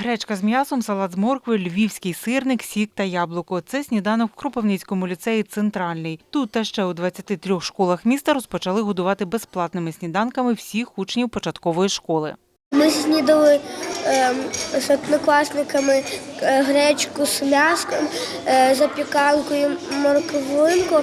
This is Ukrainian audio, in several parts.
Гречка з м'ясом, салат з моркви, львівський сирник, сік та яблуко. Це сніданок в Кропивницькому ліцеї Центральний. Тут та ще у 23 школах міста розпочали годувати безплатними сніданками всіх учнів початкової школи. Ми снідали ем, з однокласниками е, гречку з м'яском, е, запіканкою, морковинку,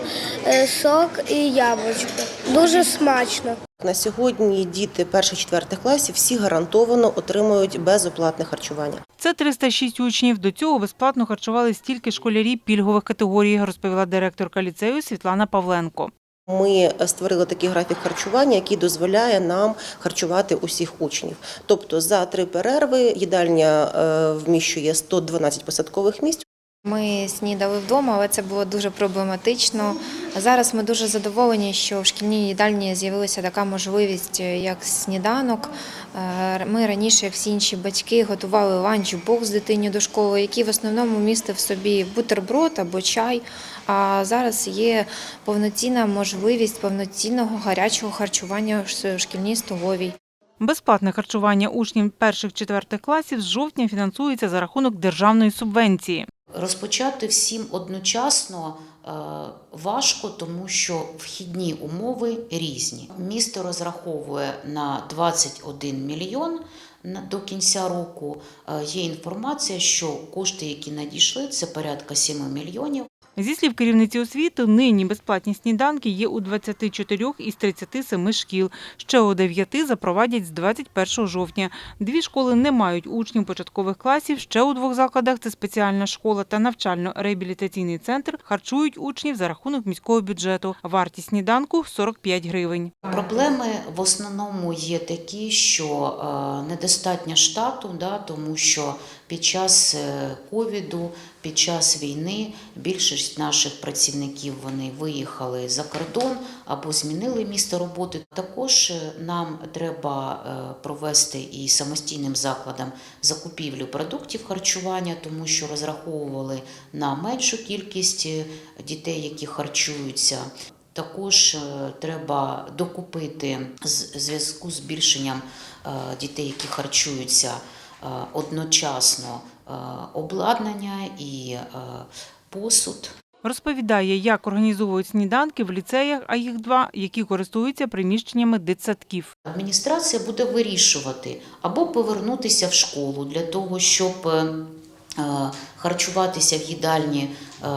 е, сок і яблучко. Дуже смачно. На сьогодні діти перших-четвертих класів всі гарантовано отримують безоплатне харчування. Це 306 учнів. До цього безплатно харчували стільки школярі пільгових категорій, розповіла директорка ліцею Світлана Павленко. Ми створили такий графік харчування, який дозволяє нам харчувати усіх учнів. Тобто за три перерви їдальня е, вміщує 112 посадкових місць. Ми снідали вдома, але це було дуже проблематично. Зараз ми дуже задоволені, що в шкільній їдальні з'явилася така можливість, е, як сніданок. Е, Ми раніше, як всі інші батьки, готували ланчбокс дитині до школи, який в основному містив собі бутерброд або чай. А зараз є повноцінна можливість повноцінного гарячого харчування в шкільній столовій. Безплатне харчування учнів перших-четвертих класів з жовтня фінансується за рахунок державної субвенції. Розпочати всім одночасно е, важко, тому що вхідні умови різні. Місто розраховує на 21 мільйон на- до кінця року. Е, Є інформація, що кошти, які надійшли, це порядка 7 мільйонів. Зі слів керівниці освіти, нині безплатні сніданки є у 24 із 37 шкіл. Ще у 9 запровадять з 21 жовтня. Дві школи не мають учнів початкових класів. Ще у двох закладах це спеціальна школа та навчально-реабілітаційний центр харчують учнів за рахунок міського бюджету. Вартість сніданку 45 гривень. Проблеми в основному є такі, що е, недостатньо штату, да, тому що під час е, ковіду, під час війни більшість наших працівників вони виїхали за кордон або змінили місце роботи. Також е, нам треба е, провести і самостійним закладам закупівлю продуктів харчування, тому що розраховували на меншу кількість дітей, які харчуються. Також треба докупити зв'язку з збільшенням дітей, які харчуються одночасно е, обладнання і е, посуд. Розповідає, як організовують сніданки в ліцеях, а їх два, які користуються приміщеннями дитсадків. Адміністрація буде вирішувати або повернутися в школу для того, щоб е, е, харчуватися в їдальні е,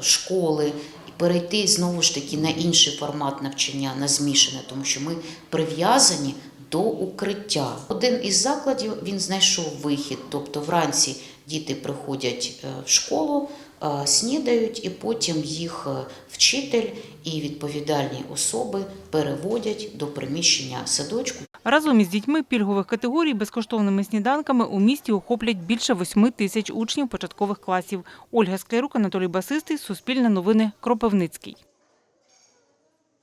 школи. і Перейти знову ж таки на інший формат навчання, на змішане, тому що ми прив'язані до укриття. Один із закладів він знайшов вихід, тобто вранці діти приходять е, в школу, е, снідають, і потім їх е, вчитель і відповідальні особи переводять до приміщення садочку. Разом із дітьми пільгових категорій безкоштовними сніданками у місті охоплять більше 8 тисяч учнів початкових класів. Ольга Склярук, Анатолій Басистий, Суспільне новини, Кропивницький.